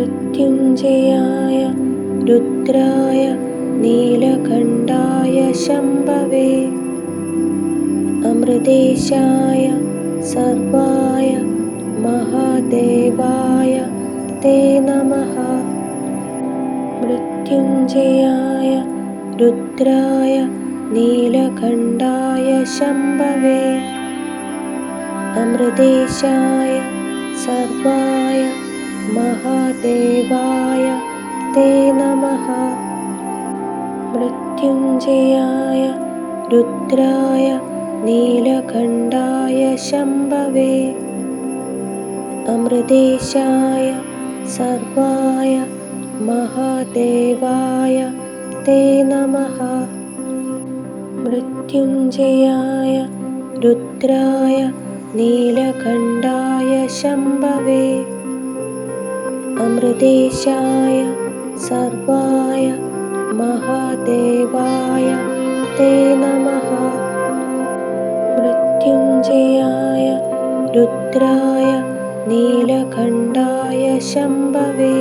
മൃത്യുഞ്ജയായ രുദ്രായ നീലകണ്ഠായ ശംഭവേ. അമൃതേശായ സർവായ മഹാദേവായ തേ നമ. മൃത്യുഞ്ജയായ രുദ്രായ നീലകണ്ഠായ ശംഭവേ. അമൃതേശായ സർവായ മഹാദേവായ തേ നമ. മൃത്യുഞ്ജയായ രുദ്രായ നീലകണ്ഠായ ശംഭവേ. അമൃതേശായ സർവായ മഹാദേവായ തേ നമ. മൃത്യുഞ്ജയായ രുദ്രായ നീലകണ്ഠായ ശംഭവേ. അമൃതേശായ സർവായ മഹാദേവായ തേ നമ. മൃത്യുഞ്ജയായ രുദ്രായ നീലകണ്ഠായ ശംഭവേ.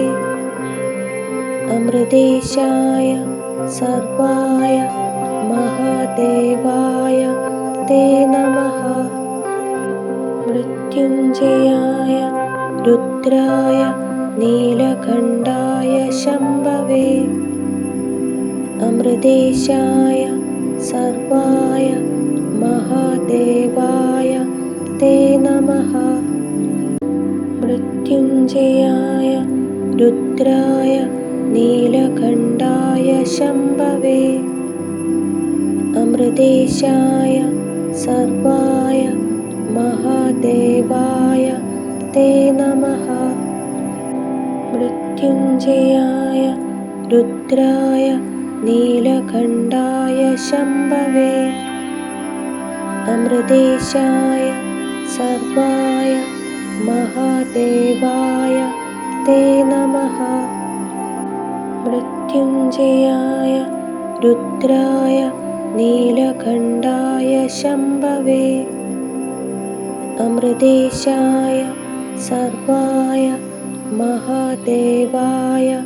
അമൃതേശായ സർവായ മഹാദേവായ തേ നമ. മൃത്യുഞ്ജയായ രുദ്രായ नीलकण्ठाय शम्भवे अमृतेशाय सर्वाय महादेवाय ते नमः। मृत्युञ्जयाय रुद्राय नीलकण्ठाय शम्भवे अमृतेशाय सर्वाय महादेवाय ते नमः। മൃത്യുഞ്ജയായ രുദ്രായ നീലകണ്ഠായ ശംഭവേ. അമൃതേശായ സർവായ മഹാദേവായ തേ നമ. മൃത്യുഞ്ജയായ രുദ്രായ നീലകണ്ഠായ ശംഭവേ. അമൃതേശായ സർവായ महादेवाय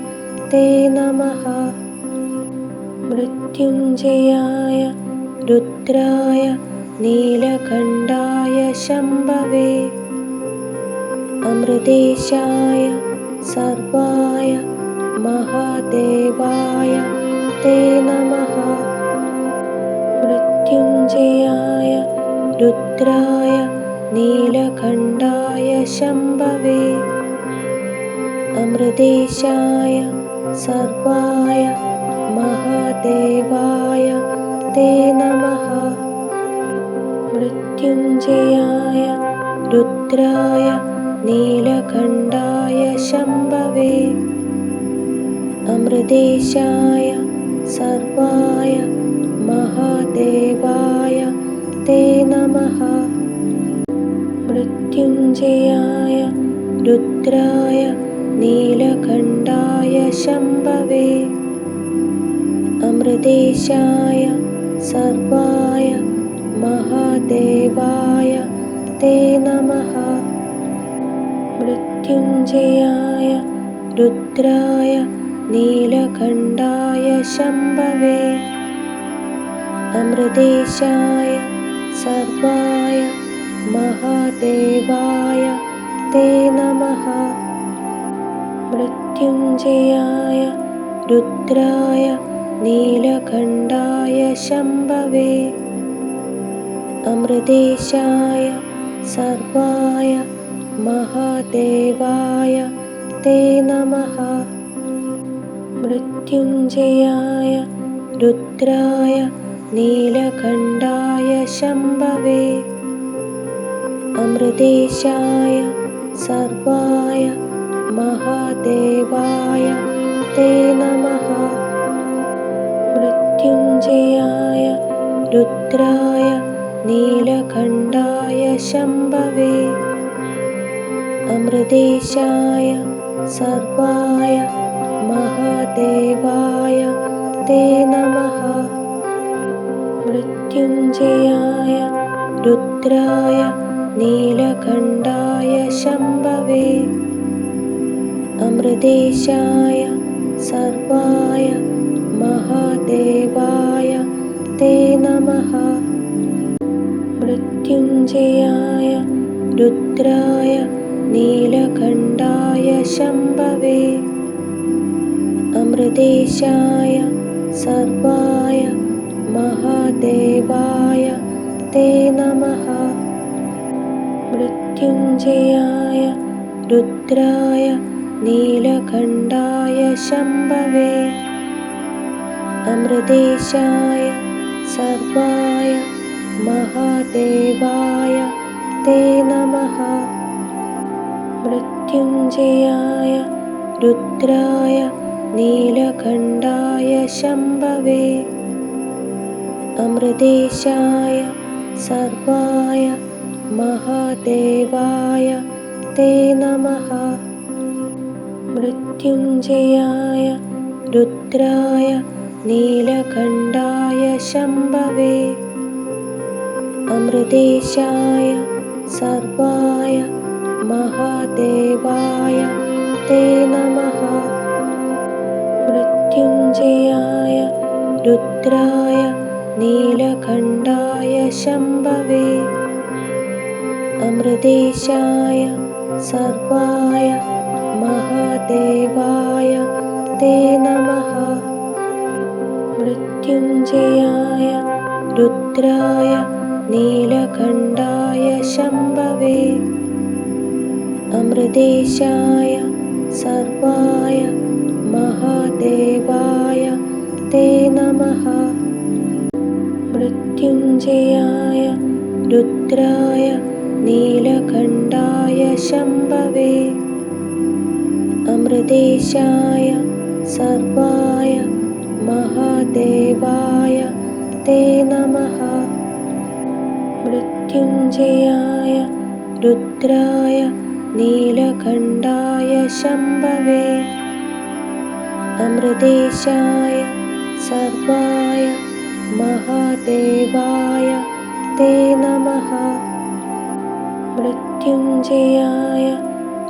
ते नमः। मृत्युञ्जयाय रुद्राय नीलखण्डाय शम्भवे। अमृतेशाय सर्वाय महादेवाय ते नमः। मृत्युञ्जयाय रुद्राय नीलखण्डाय शम्भवे। അമൃതേശായ സർവായ മഹാദേവായ തേ നമഃ. മൃത്യുഞ്ജയായ രുദ്രായ നീലകണ്ഠായ ശംഭവേ. അമൃതേശായ സർവായ മഹാദേവായ തേ നമഃ. മൃത്യുഞ്ജയായ രുദ്രായ नीलकण्ठाय शम्भवे अमृतेशाय सर्वाय महादेवाय ते नमः मृत्युञ्जयाय रुद्राय नीलकण्ठाय शम्भवे अमृतेशाय सर्वाय महादेवाय ते नमः मृत्युञ्जयाय रुद्राय नीलखण्डाय शम्भवे। अमृतेशाय सर्वाय महादेवाय ते नमः। मृत्युञ्जयाय रुद्राय नीलखण्डाय शम्भवे। अमृतेशाय सर्वाय महादेवाय ते नमः। मृत्युञ्जयाय रुद्राय नीलखण्डाय शम्भवे। अमृतेशाय सर्वाय महादेवाय ते नमः। मृत्युञ्जयाय रुद्राय नीलखण्डाय शम्भवे। അമൃതേശായ സർവായ മഹാദേവായ തേ നമഃ. മൃത്യുഞ്ജയായ രുദ്രായ നീലകണ്ഠായ ശംഭവേ. അമൃതേശായ സർവായ മഹാദേവായ തേ നമഃ. മൃത്യുഞ്ജയായ രുദ്രായ നീലകണ്ഠായ ശംഭവേ അമൃതേശായ സർവായ മഹാദേവായ തേ നമ. മൃത്യുഞ്ജയായ രുദ്രായ നീലകണ്ഠായ ശംഭവേ അമൃതേശായ സർവായ മഹാദേവായ തേ നമ. मृत्युञ्जयाय रुद्राय नीलकण्ठाय शम्भवे। अमृतेशाय सर्वाय महादेवाय ते नमः। मृत्युञ्जयाय रुद्राय शम्भवे। अमृतेशाय सर्वाय महादेवाय ते नमः। मृत्युञ्जयाय रुद्राय नीलकण्ठाय शम्भवे। अमृतेशाय सर्वाय महादेवाय ते नमः। मृत्युञ्जयाय रुद्राय नीलकण्ठाय शम्भवे ഹൃദേശായ സർവായ മഹാദേവായ തേ നമ. മൃത്യുഞ്ജയായ രുദ്രായ നീലകണ്ഠായ ശംഭവേ. അമൃതേശായ സർവായ മഹാദേവായ തേ നമ. മൃത്യുഞ്ജയായ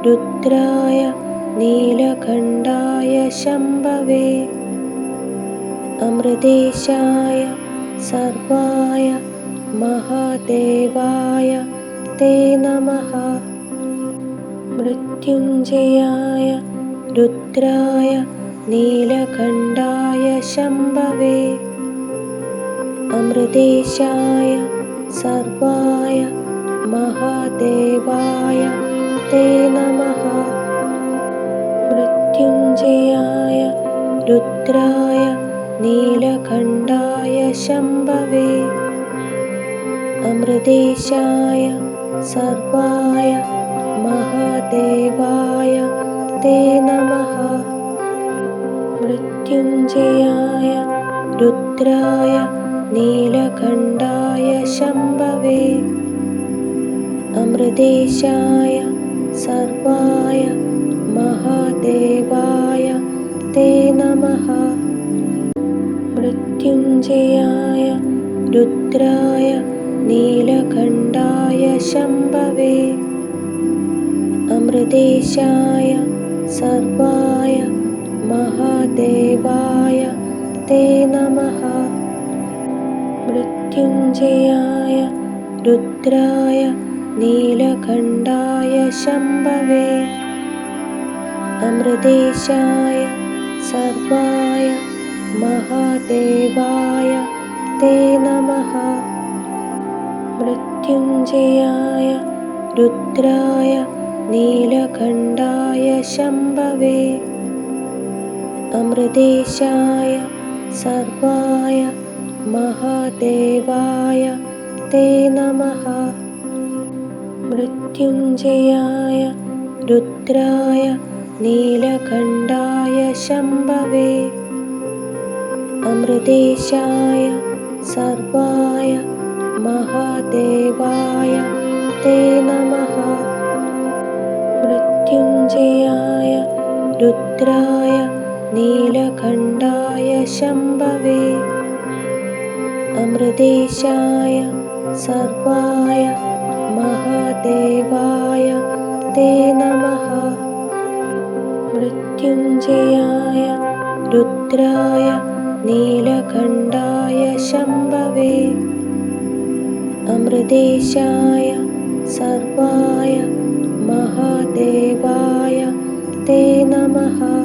രുദ്രായ നീലകണ്ഠായ ശംഭവേ അമൃതേശായ സർവായ മഹാദേവായ തേ നമ. മൃത്യുഞ്ജയായ രുദ്രായ നീലകണ്ഠായ ശംഭവേ അമൃതേശായ സർവായ മഹാദേവായ തേ നമ. ധനഞ്ജയായ രുദ്രായ നീലകണ്ഠായ ശംഭവേ. അമൃതേശായ സർവായ മഹാദേവായ തേ നമ. മൃത്യുഞ്ജയായ രുദ്രായ നീലകണ്ഠായ ശംഭവേ. അമൃതേശായ സർവായ महादेवाय ते नमः मृत्युञ्जयाय रुद्राय नीलकण्ठाय शम्भवे अमृतेशाय सर्वाय महादेवाय ते नमः मृत्युञ्जयाय रुद्राय नीलकण्ठाय शम्भवे അമൃതേശായ സർവായ മഹാദേവായ തേ നമ. മൃത്യുഞ്ജയായ രുദ്രായ നീലകണ്ഠായ ശംഭവേ. അമൃതേശായ സർവായ മഹാദേവായ തേ നമ. മൃത്യുഞ്ജയായ രുദ്രായ नीलकण्ठाय शम्भवे अमृतेशाय सर्वाय महादेवाय ते नमः। मृत्युञ्जयाय रुद्राय नीलकण्ठाय शम्भवे अमृतेशाय सर्वाय महादेवाय ते रुद्राय नीलकण्ठाय शम्भवे। अमृतेशाय सर्वाय महादेवाय ते नमः।